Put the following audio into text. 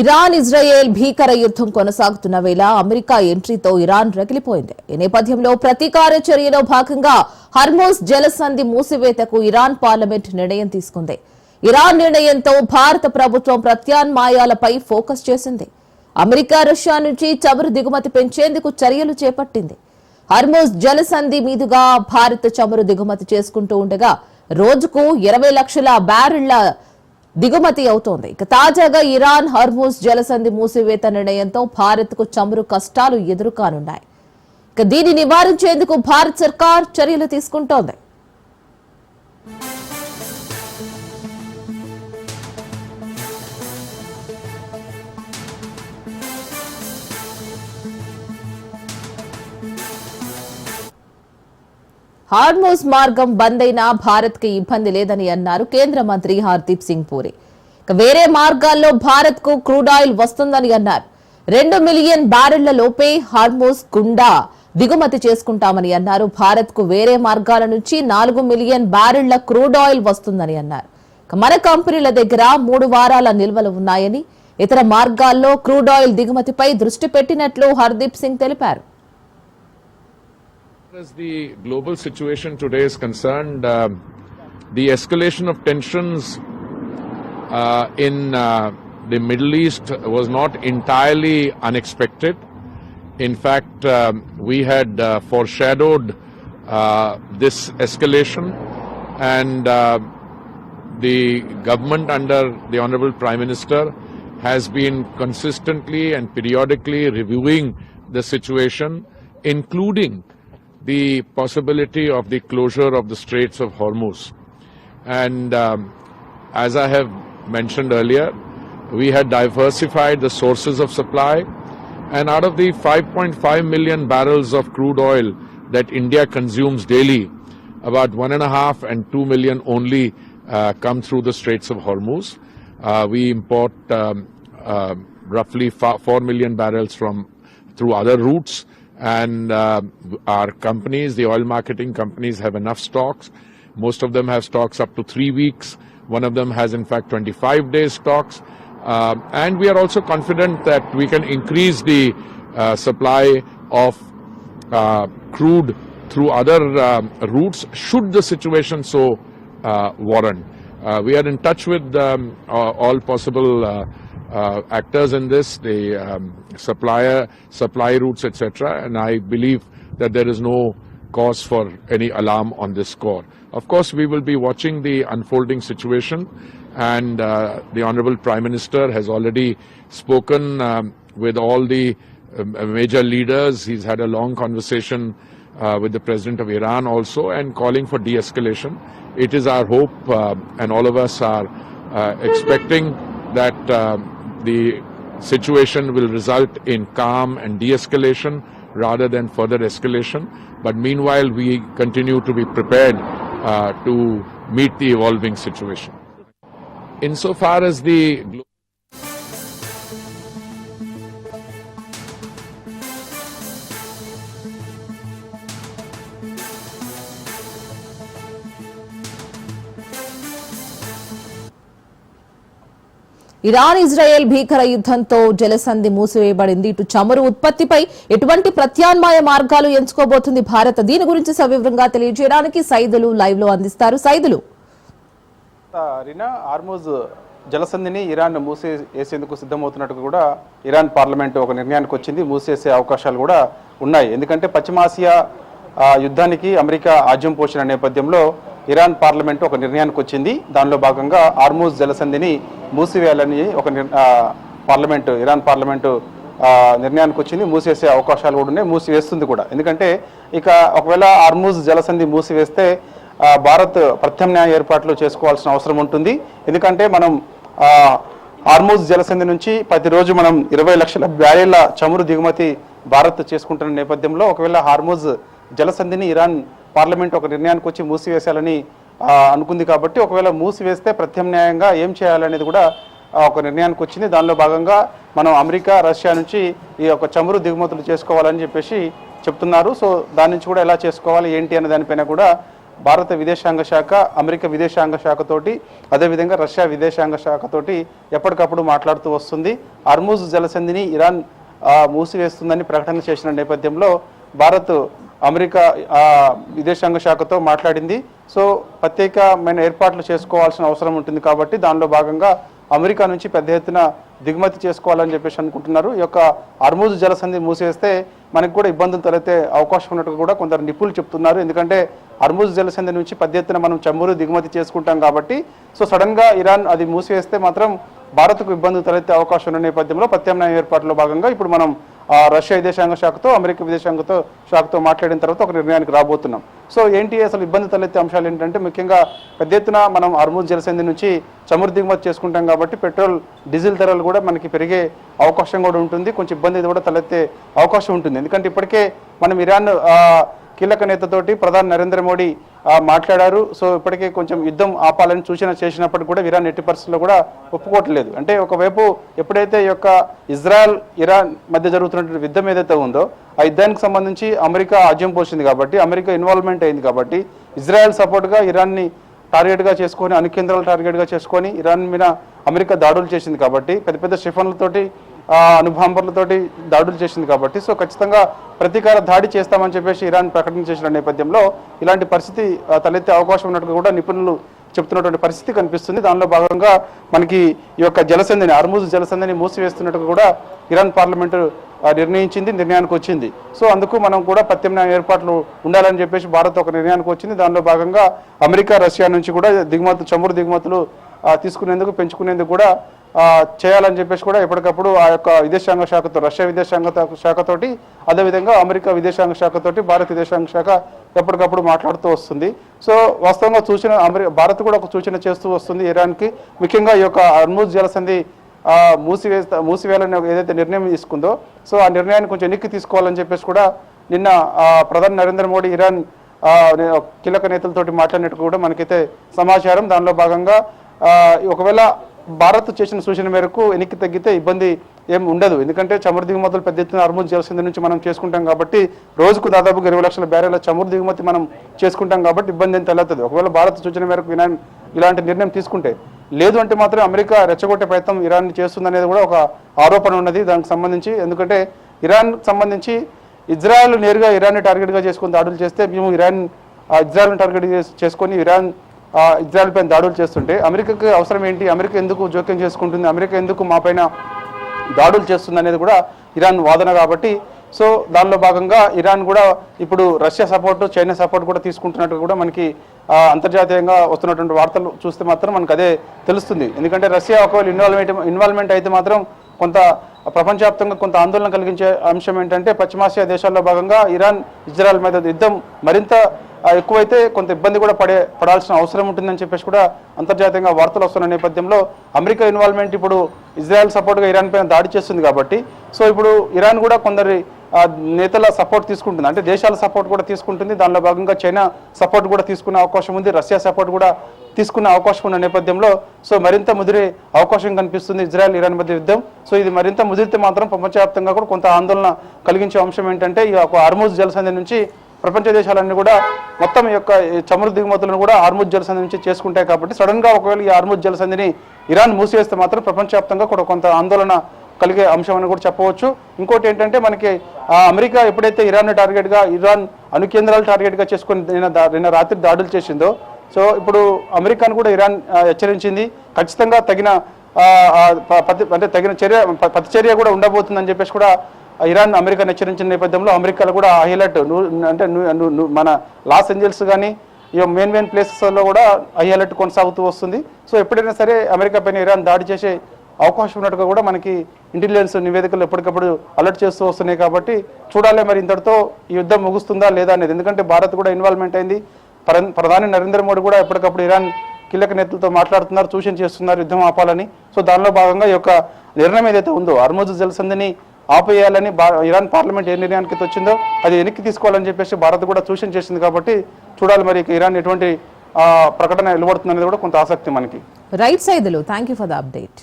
Iran Israel భీకర యుద్ధం కొనసాగుతున్న వేళ అమెరికా ఎంట్రీతో ఇరాన్ రగిలిపోయింది. ఈ నేపథ్యంలో ప్రతీకార చర్యలో భాగంగా హర్మోస్ జలసంధి మూసివేతకు ఇరాన్ పార్లమెంట్ నిర్ణయం తీసుకుంది. ఇరాన్ నిర్ణయంతో భారత ప్రభుత్వం ప్రత్యామ్నాయాలపై ఫోకస్ చేసింది. అమెరికా రష్యా నుంచి చమురు దిగుమతి పెంచేందుకు చర్యలు చేపట్టింది. హర్మోస్ జలసంధి మీదుగా భారత్ చమురు దిగుమతి చేసుకుంటూ ఉండగా రోజుకు ఇరవై లక్షల బ్యారెళ్ళ దిగుమతి అవుతోంది. ఇక తాజాగా ఇరాన్ హర్మూస్ జలసంధి మూసివేత నిర్ణయంతో భారత్కు చమురు కష్టాలు ఎదురుకానున్నాయి. ఇక దీన్ని నివారించేందుకు భారత్ సర్కార్ చర్యలు తీసుకుంటోంది. హార్మోస్ మార్గం బంద్ అయినా భారత్కి ఇబ్బంది లేదని అన్నారు కేంద్ర మంత్రి హర్దీప్ సింగ్ పూరి. వేరే మార్గాల్లో భారత్కు క్రూడ్ ఆయిల్ వస్తుందని అన్నారు. రెండు మిలియన్ బ్యారెళ్ళ లోపే హార్మోస్ గుండా దిగుమతి చేసుకుంటామని అన్నారు. భారత్కు వేరే మార్గాల నుంచి నాలుగు మిలియన్ బ్యారెళ్ళ క్రూడ్ ఆయిల్ వస్తుందని అన్నారు. మన కంపెనీల దగ్గర మూడు వారాల నిల్వలు ఉన్నాయని ఇతర మార్గాల్లో క్రూడ్ ఆయిల్ దిగుమతిపై దృష్టి పెట్టినట్లు హర్దీప్ సింగ్ తెలిపారు. As the global situation today is concerned, um the escalation of tensions uh, in uh, the Middle East was not entirely unexpected. In fact, um, we had uh, foreshadowed uh, this escalation, and uh, the government under the Honorable Prime Minister has been consistently and periodically reviewing the situation, including the possibility of the closure of the Straits of Hormuz. And um, as I have mentioned earlier, we had diversified the sources of supply. And out of the 5.5 million barrels of crude oil that India consumes daily, about one and a half and two million only uh, come through the Straits of Hormuz. Uh, we import um, uh, roughly 4 million barrels from through other routes and uh, our companies, the oil marketing companies, have enough stocks. Most of them have stocks up to three weeks. One of them has, in fact, 25 days stocks. Uh, and we are also confident that we can increase the uh, supply of uh, crude through other um, routes should the situation so uh, warrant. Uh, we are in touch with um, all possible uh, actors in this, the um, supplier, supply routes, etc. And I believe that there is no cause for any alarm on this score. Of course, we will be watching the unfolding situation, and uh, the Honorable Prime Minister has already spoken um, with all the um, major leaders. He's had a long conversation uh, with the President of Iran also, and calling for de-escalation. It is our hope, uh, and all of us are uh, expecting that um, the situation will result in calm and de-escalation rather than further escalation. But meanwhile, we continue to be prepared uh, to meet the evolving situation. Insofar as the Iran Israel భీకర యుద్ధంతో జలసంధి మూసివేయబడింది. ఇటు చమురు ఉత్పత్తిపై ఎటువంటి ప్రత్యామ్నాయ మార్గాలు ఎంచుకోబోతుంది భారత్? దీని గురించి సవివరంగా తెలియజేయడానికి సైదులు లైవ్లో అందిస్తారు. సైదులు. ఆర్మోజ్ జలసంధిని ఇరాన్ మూసేసేందుకు సిద్ధమవుతున్నట్టు కూడా ఇరాన్ పార్లమెంట్ ఒక నిర్ణయానికి వచ్చింది. మూసేసే అవకాశాలు కూడా ఉన్నాయి. ఎందుకంటే పశ్చిమాసియా యుద్ధానికి అమెరికా ఆజ్యం పోషణ నేపథ్యంలో ఇరాన్ పార్లమెంట్ ఒక నిర్ణయానికి వచ్చింది. దానిలో భాగంగా ఆర్మూజ్ జలసంధిని మూసివేయాలని ఒక పార్లమెంటు ఇరాన్ పార్లమెంటు నిర్ణయానికి వచ్చింది. మూసేసే అవకాశాలు కూడా ఉన్నాయి. మూసివేస్తుంది కూడా. ఎందుకంటే ఇక ఒకవేళ ఆర్మూజ్ జలసంధి మూసివేస్తే భారత్ ప్రత్యామ్నాయ ఏర్పాట్లు చేసుకోవాల్సిన అవసరం ఉంటుంది. ఎందుకంటే మనం ఆ, జలసంధి నుంచి ప్రతిరోజు మనం ఇరవై లక్షల బ్యారెళ్ళ చమురు దిగుమతి భారత్ చేసుకుంటున్న నేపథ్యంలో ఒకవేళ హార్మూజ్ జలసంధిని ఇరాన్ పార్లమెంట్ ఒక నిర్ణయానికి వచ్చి మూసివేశాలని అనుకుంది కాబట్టి ఒకవేళ మూసివేస్తే ప్రత్యామ్నాయంగా ఏం చేయాలనేది కూడా ఒక నిర్ణయానికి వచ్చింది. దానిలో భాగంగా మనం అమెరికా రష్యా నుంచి ఈ యొక్క చమురు దిగుమతులు చేసుకోవాలని చెప్పేసి చెప్తున్నారు. సో దాని నుంచి కూడా ఎలా చేసుకోవాలి ఏంటి అనే దానిపైన కూడా భారత విదేశాంగ శాఖ అమెరికా విదేశాంగ శాఖతోటి అదేవిధంగా రష్యా విదేశాంగ శాఖతోటి ఎప్పటికప్పుడు మాట్లాడుతూ వస్తుంది. అర్మూజ్ జలసంధిని ఇరాన్ మూసివేస్తుందని ప్రకటన చేసిన నేపథ్యంలో భారత్ అమెరికా విదేశాంగ శాఖతో మాట్లాడింది. సో ప్రత్యేకమైన ఏర్పాట్లు చేసుకోవాల్సిన అవసరం ఉంటుంది కాబట్టి దానిలో భాగంగా అమెరికా నుంచి పెద్ద ఎత్తున దిగుమతి చేసుకోవాలని చెప్పేసి అనుకుంటున్నారు. ఈ యొక్క అర్మూజ్ జలసంధి మూసేస్తే మనకు కూడా ఇబ్బందులు తలెత్తే అవకాశం ఉన్నట్టు కూడా కొందరు నిపుణులు చెప్తున్నారు. ఎందుకంటే అర్మూజ్ జలసంధి నుంచి పెద్ద ఎత్తున మనం చమురు దిగుమతి చేసుకుంటాం కాబట్టి సో సడన్గా ఇరాన్ అది మూసివేస్తే మాత్రం భారత్కు ఇబ్బందులు తలెత్తే అవకాశం ఉన్న నేపథ్యంలో ప్రత్యామ్నాయ ఏర్పాట్లో భాగంగా ఇప్పుడు మనం రష్యా విదేశాంగ శాఖతో అమెరికా విదేశాంగతో శాఖతో మాట్లాడిన తర్వాత ఒక నిర్ణయానికి రాబోతున్నాం. సో ఏంటి అసలు ఇబ్బంది తలెత్తే అంశాలు ఏంటంటే ముఖ్యంగా పెద్ద ఎత్తున మనం అర్మూజ్ జలసంధి నుంచి చమురు దిగుమతి చేసుకుంటాం కాబట్టి పెట్రోల్ డీజిల్ ధరలు కూడా మనకి పెరిగే అవకాశం కూడా ఉంటుంది. కొంచెం ఇబ్బంది కూడా తలెత్తే అవకాశం ఉంటుంది. ఎందుకంటే ఇప్పటికే మనం ఇరాన్ కీలక నేతతోటి ప్రధాని నరేంద్ర మోడీ మాట్లాడారు. సో ఇప్పటికే కొంచెం యుద్ధం ఆపాలని సూచన చేసినప్పటికీ కూడా ఇరాన్ ఎట్టి పరిస్థితుల్లో కూడా ఒప్పుకోవట్లేదు. అంటే ఒకవైపు ఎప్పుడైతే ఈ యొక్క ఇజ్రాయెల్ ఇరాన్ మధ్య జరుగుతున్నటువంటి యుద్ధం ఏదైతే ఉందో ఆ యుద్ధానికి సంబంధించి అమెరికా ఆజ్యం పోసింది కాబట్టి అమెరికా ఇన్వాల్వ్మెంట్ అయింది కాబట్టి ఇజ్రాయెల్ సపోర్ట్గా ఇరాన్ని టార్గెట్గా చేసుకొని అణు కేంద్రాలు టార్గెట్గా చేసుకొని ఇరాన్ మీద అమెరికా దాడులు చేసింది కాబట్టి పెద్ద పెద్ద షిఫన్లతోటి ఆ, దాడులు చేసింది కాబట్టి సో ఖచ్చితంగా ప్రతీకార దాడి చేస్తామని చెప్పేసి ఇరాన్ ప్రకటన చేసిన నేపథ్యంలో ఇలాంటి పరిస్థితి తలెత్తే అవకాశం ఉన్నట్టుగా కూడా నిపుణులు చెప్తున్నటువంటి పరిస్థితి కనిపిస్తుంది. దానిలో భాగంగా మనకి ఈ యొక్క జలసంధిని అర్మూజ్ జలసంధిని మూసివేస్తున్నట్టుగా కూడా ఇరాన్ పార్లమెంటు నిర్ణయించింది నిర్ణయానికి వచ్చింది. సో అందుకు మనం కూడా ప్రత్యామ్నాయ ఏర్పాట్లు ఉండాలని చెప్పేసి భారత్ ఒక నిర్ణయానికి వచ్చింది. దానిలో భాగంగా అమెరికా రష్యా నుంచి కూడా దిగుమతులు చమురు దిగుమతులు తీసుకునేందుకు పెంచుకునేందుకు కూడా చేయాలని చెప్పేసి కూడా ఎప్పటికప్పుడు ఆ యొక్క విదేశాంగ శాఖతో రష్యా విదేశాంగ శాఖతోటి అదేవిధంగా అమెరికా విదేశాంగ శాఖతోటి భారత విదేశాంగ శాఖ ఎప్పటికప్పుడు మాట్లాడుతూ వస్తుంది. సో వాస్తవంగా సూచన అమెరి భారత్ కూడా ఒక సూచన చేస్తూ వస్తుంది ఇరాన్కి. ముఖ్యంగా ఈ యొక్క అర్మూజ్ జలసంధి మూసివే మూసివేయాలని ఏదైతే నిర్ణయం తీసుకుందో సో ఆ నిర్ణయాన్ని కొంచెం ఎన్నిక తీసుకోవాలని చెప్పేసి కూడా నిన్న ప్రధాని నరేంద్ర మోడీ ఇరాన్ కీలక నేతలతోటి మాట్లాడినట్టు కూడా మనకైతే సమాచారం. దానిలో భాగంగా ఒకవేళ భారత్ చేసిన సూచన మేరకు వెనక్కి తగ్గితే ఇబ్బంది ఏం ఉండదు. ఎందుకంటే చమురు దిగుమతులు పెద్ద ఎత్తున అర్మూజ్ జలసింధి నుంచి మనం చేసుకుంటాం కాబట్టి రోజుకు దాదాపుగా ఇరవై లక్షల బ్యారెల చమురు దిగుమతి మనం చేసుకుంటాం కాబట్టి ఇబ్బంది ఏం తలెత్తదు. ఒకవేళ భారత్ సూచన మేరకు ఇరాన్ ఇలాంటి నిర్ణయం తీసుకుంటే లేదు అంటే మాత్రం అమెరికా రెచ్చగొట్టే ప్రయత్నం ఇరాన్ చేస్తుందనేది కూడా ఒక ఆరోపణ ఉన్నది దానికి సంబంధించి. ఎందుకంటే ఇరాన్ సంబంధించి ఇజ్రాయెల్ నేరుగా ఇరాన్ని టార్గెట్గా చేసుకుని దాడులు చేస్తే మేము ఇరాన్ ఇజ్రాయెల్ని టార్గెట్ చేసుకొని ఇరాన్ ఇజ్రాయెల్ పైన దాడులు చేస్తుంటే అమెరికాకి అవసరం ఏంటి? అమెరికా ఎందుకు జోక్యం చేసుకుంటుంది? అమెరికా ఎందుకు మా పైన దాడులు చేస్తుంది అనేది కూడా ఇరాన్ వాదన కాబట్టి సో దానిలో భాగంగా ఇరాన్ కూడా ఇప్పుడు రష్యా సపోర్ట్ చైనా సపోర్ట్ కూడా తీసుకుంటున్నట్టు కూడా మనకి అంతర్జాతీయంగా వస్తున్నటువంటి వార్తలు చూస్తే మాత్రం మనకు అదే తెలుస్తుంది. ఎందుకంటే రష్యా ఒకవేళ ఇన్వాల్వ్మెంట్ ఇన్వాల్వ్మెంట్ అయితే మాత్రం కొంత ప్రపంచవ్యాప్తంగా కొంత ఆందోళన కలిగించే అంశం ఏంటంటే పశ్చిమాసియా దేశాల్లో భాగంగా ఇరాన్ ఇజ్రాయెల్ మీద యుద్ధం మరింత ఎక్కువైతే కొంత ఇబ్బంది కూడా పడే పడాల్సిన అవసరం ఉంటుందని చెప్పేసి కూడా అంతర్జాతీయంగా వార్తలు వస్తున్న నేపథ్యంలో అమెరికా ఇన్వాల్వ్మెంట్ ఇప్పుడు ఇజ్రాయెల్ సపోర్ట్గా ఇరాన్ పైన దాడి చేస్తుంది కాబట్టి సో ఇప్పుడు ఇరాన్ కూడా కొందరి నేతల సపోర్ట్ తీసుకుంటుంది. అంటే దేశాల సపోర్ట్ కూడా తీసుకుంటుంది. దానిలో భాగంగా చైనా సపోర్ట్ కూడా తీసుకునే అవకాశం ఉంది. రష్యా సపోర్ట్ కూడా తీసుకునే అవకాశం ఉన్న నేపథ్యంలో సో మరింత ముదిరే అవకాశం కనిపిస్తుంది ఇజ్రాయెల్ ఇరాన్ మధ్య యుద్ధం. సో ఇది మరింత ముదిరితే మాత్రం ప్రపంచవ్యాప్తంగా కూడా కొంత ఆందోళన కలిగించే అంశం ఏంటంటే ఈ ఒక ఆర్మోజ్ జలసంధి నుంచి ప్రపంచ దేశాలన్నీ కూడా మొత్తం యొక్క చమురు దిగుమతులను కూడా ఆర్మూజ్ జలసంధి నుంచి చేసుకుంటాయి కాబట్టి సడన్గా ఒకవేళ ఈ ఆర్మూజ్ జలసంధిని ఇరాన్ మూసివేస్తే మాత్రం ప్రపంచవ్యాప్తంగా కూడా కొంత ఆందోళన కలిగే అంశం అని కూడా చెప్పవచ్చు. ఇంకోటి ఏంటంటే మనకి అమెరికా ఎప్పుడైతే ఇరాన్ టార్గెట్గా ఇరాన్ అణు కేంద్రాలు టార్గెట్గా చేసుకుని నిన్న నిన్న రాత్రి దాడులు చేసిందో సో ఇప్పుడు అమెరికాను కూడా ఇరాన్ హెచ్చరించింది. ఖచ్చితంగా తగిన అంటే తగిన చర్య ప్రతిచర్య చర్య కూడా ఉండబోతుందని చెప్పేసి కూడా ఇరాన్ అమెరికాను హెచ్చరించిన నేపథ్యంలో అమెరికాలో కూడా హైలైట్ అంటే మన లాస్ ఏంజల్స్ కానీ ఇక మెయిన్ మెయిన్ ప్లేసెస్లో కూడా హై అలర్ట్ కొనసాగుతూ వస్తుంది. సో ఎప్పుడైనా సరే అమెరికా పైన ఇరాన్ దాడి చేసే అవకాశం ఉన్నట్టుగా కూడా మనకి ఇంటెలిజెన్స్ నివేదికలు ఎప్పటికప్పుడు అలర్ట్ చేస్తూ వస్తున్నాయి కాబట్టి చూడాలి మరి ఇంతటితో ఈ యుద్ధం ముగుస్తుందా లేదా అనేది. ఎందుకంటే భారత్ కూడా ఇన్వాల్వ్మెంట్ అయింది. ప్రధాని నరేంద్ర మోడీ కూడా ఎప్పటికప్పుడు ఇరాన్ కీలక నేతలతో మాట్లాడుతున్నారు సూచన చేస్తున్నారు యుద్ధం ఆపాలని. సో దానిలో భాగంగా ఈ యొక్క నిర్ణయం ఏదైతే ఉందో అర్మోజ్ జలసంధిని ఆపేయాలని భా- ఇరాన్ పార్లమెంట్ ఏ నిర్ణయానికి వచ్చిందో అది వెనక్కి తీసుకోవాలని చెప్పేసి భారత్ కూడా సూచన చేసింది కాబట్టి చూడాలి మరి ఇరాన్ ఎటువంటి ప్రకటన వెలువడుతుంది అనేది కూడా కొంత ఆసక్తి మనకి. Right Saidulu thank you for the update